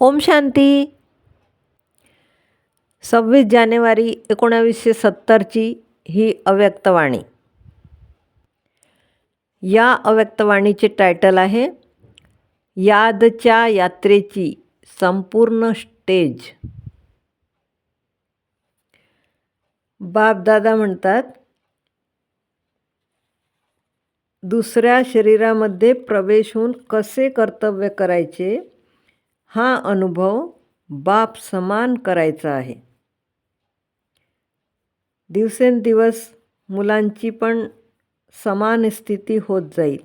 ओम शांती. सव्वीस जानेवारी एकोणावीसशे सत्तरची ही अव्यक्तवाणी. या अव्यक्तवाणीचे टायटल आहे यादच्या यात्रेची संपूर्ण स्टेज. बापदादा म्हणतात दुसऱ्या शरीरामध्ये प्रवेश होऊन कसे कर्तव्य करायचे? हा अनुभव बाप समान करायचा आहे. दिवसेंदिवस मुलांची पण समान स्थिती होत जाईल.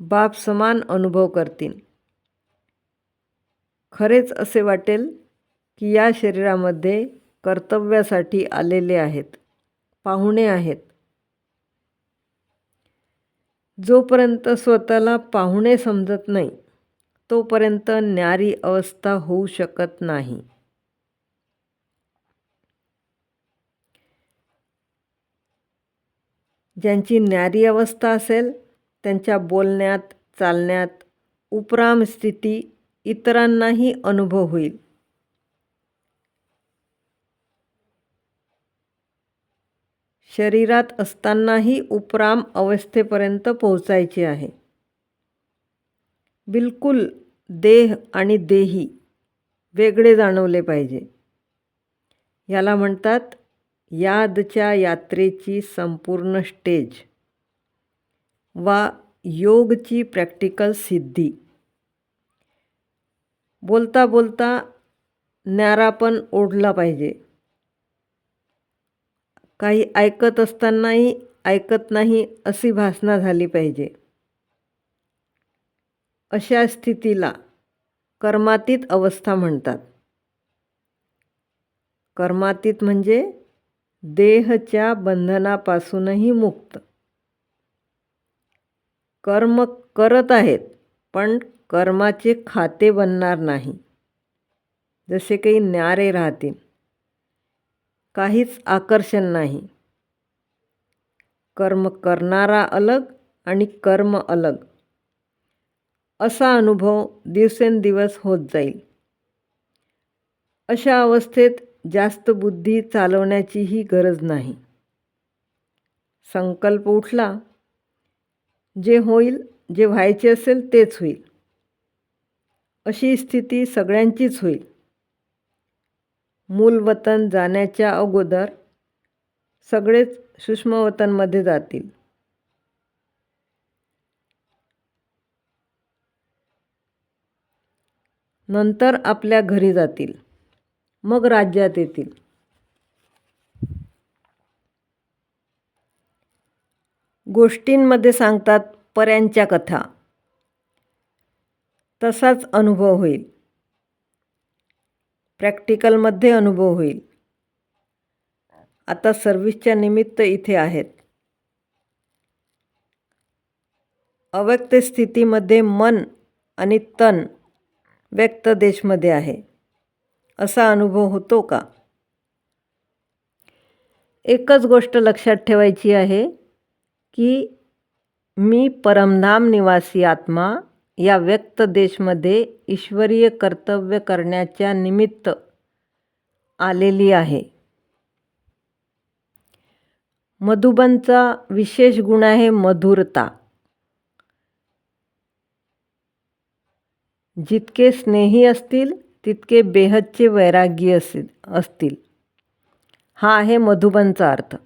बाप समान अनुभव करतील. खरेच असे वाटेल की या शरीरामध्ये कर्तव्यासाठी आलेले आहेत पाहुणे आहेत. जोपर्यंत स्वतःला पाहुणे समजत नाही तोपर्यंत न्यारी अवस्था होऊ शकत नाही. ज्यांची न्यारी अवस्था असेल त्यांच्या बोलण्यात चालण्यात उपराम स्थिती इतरांनाही अनुभव होईल. शरीरात असतानाही उपराम अवस्थेपर्यंत पोहोचायचे आहे. बिलकुल देह आणि देही वेगळे जाणवले पाहिजे. याला म्हणतात यादच्या यात्रेची संपूर्ण स्टेज वा योगची प्रॅक्टिकल सिद्धी. बोलता बोलता न्यारा पण ओढला पाहिजे. काही ऐकत असतानाही ऐकत नाही अशी भासना झाली पाहिजे. अशा स्थितीला कर्मातीत अवस्था म्हणतात. कर्मातीत म्हणजे देहच्या बंधनापासूनही मुक्त. कर्म करत आहेत पण कर्माचे खाते बनणार नाही. जसे काही न्यारे राहतील. काहीच आकर्षण नाही. कर्म करणारा अलग आणि कर्म अलग. असा अनुभव दिवसेंदिवस होत जाईल. अशा अवस्थेत जास्त बुद्धी चालवण्याचीही गरज नाही. संकल्प उठला. जे होईल जे व्हायचे असेल तेच होईल. अशी स्थिती सगळ्यांचीच होईल. मूलवतन जाण्याच्या अगोदर सगळेच सूक्ष्मवतनमध्ये जातील. नंतर आपल्या घरी जातील. मग राज्यात येतील. गोष्टींमध्ये सांगतात पर्यांच्या कथा. तसाच अनुभव होईल. प्रॅक्टिकलमध्ये अनुभव होईल. आता सर्व्हिसच्या निमित्त इथे आहेत. अव्यक्त स्थितीमध्ये मन आणि तन व्यक्त देशमध्ये आहे. असा अनुभव होतो का? एकच गोष्ट लक्षात ठेवायची आहे की मी परमधाम निवासी आत्मा या व्यक्त देशमध्ये ईश्वरीय कर्तव्य करण्याच्या निमित्त आलेली आहे. मधुबनचा विशेष गुण आहे मधुरता. जितके स्नेही असतील तितके बेहदचे वैराग्य असेल असतील. हा आहे मधुबनचा अर्थ.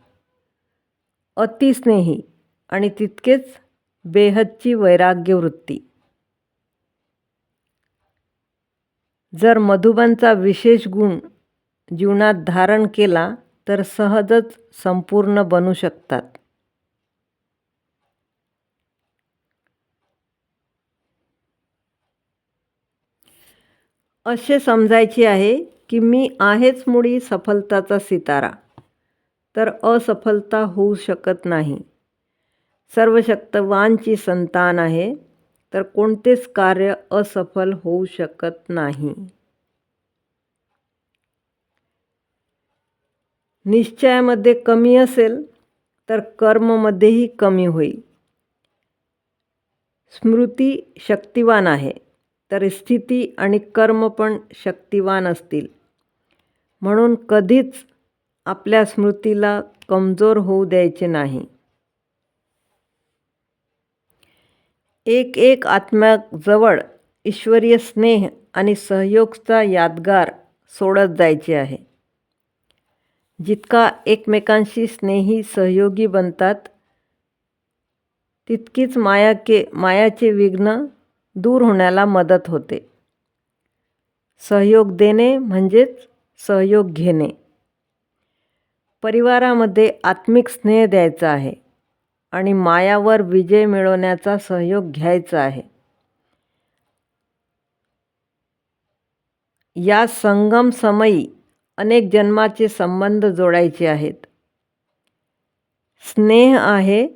अतिस्नेही आणि तितकेच बेहदची वैराग्यवृत्ती. जर मधुबनचा विशेष गुण जीवनात धारण केला तर सहजच संपूर्ण बनू शकतात. असे समजायचे आहे की मी आहेच मुळी सफलताचा सितारा. तर असफलता होऊ शकत नाही. सर्वशक्तवानची संतान आहे. तर कोणतेच कार्य असफल होऊ शकत नाही. निश्चयामध्ये कमी असेल तर कर्ममध्येही कमी होईल. स्मृती शक्तिवान आहे तर स्थिती आणि कर्म पण शक्तिवान असतील. म्हणून कधीच आपल्या स्मृतीला कमजोर होऊ द्यायचे नाही. एक एक आत्म्याजवळ ईश्वरीय स्नेह आणि सहयोगचा यादगार सोडत जायचे आहे. जितका एकमेकांशी स्नेही सहयोगी बनतात तितकीच माया के मायाचे विघ्न दूर होण्याला मदत होते. सहयोग देणे म्हणजेच सहयोग घेणे. परिवारामध्ये आत्मिक स्नेह द्यायचा आहे. आणि मायावर विजय मिळवण्याचा सहयोग घ्यायचा आहे. या संगम समयी अनेक जन्माचे संबंध जोडायचे आहेत. स्नेह आहे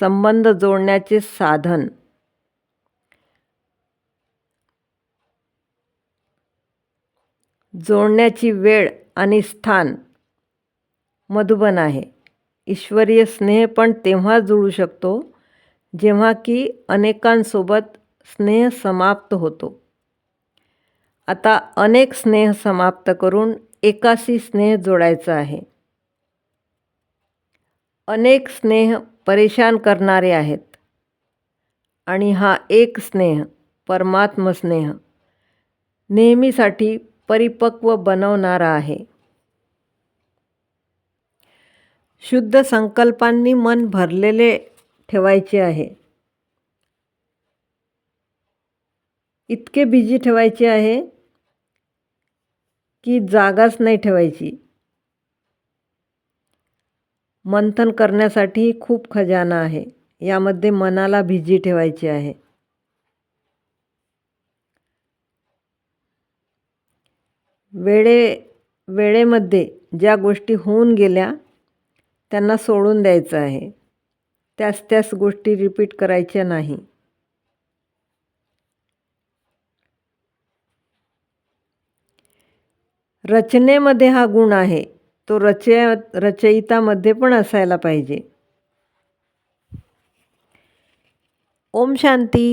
संबंध जोडण्याचे साधन. जोडण्याची वेळ आणि स्थान मधुबन आहे. ईश्वरीय स्नेह पण तेव्हा जुळू शकतो जेव्हा की अनेकांसोबत स्नेह समाप्त होतो. आता अनेक स्नेह समाप्त करून एकाशी स्नेह जोडायचा आहे. अनेक स्नेह परेशान करणारे आहेत. आणि हा एक स्नेह परमात्मस्नेह नेहमीसाठी परिपक्व बनवणारा आहे. शुद्ध संकल्पांनी मन भरलेले ठेवायचे आहे. इतके बिजी ठेवायचे आहे की जागाच नाही ठेवायची. मंथन करण्यासाठी खूप खजाना आहे. यामध्ये मनाला भिजी ठेवायची आहे. वेळे वेळेमध्ये ज्या गोष्टी होऊन गेल्या त्यांना सोडून द्यायचं आहे. त्याच त्याच गोष्टी रिपीट करायच्या नाही. रचनेमध्ये हा गुण आहे. तो रचय रचयितामध्ये पण असायला पाहिजे. ओम शांती.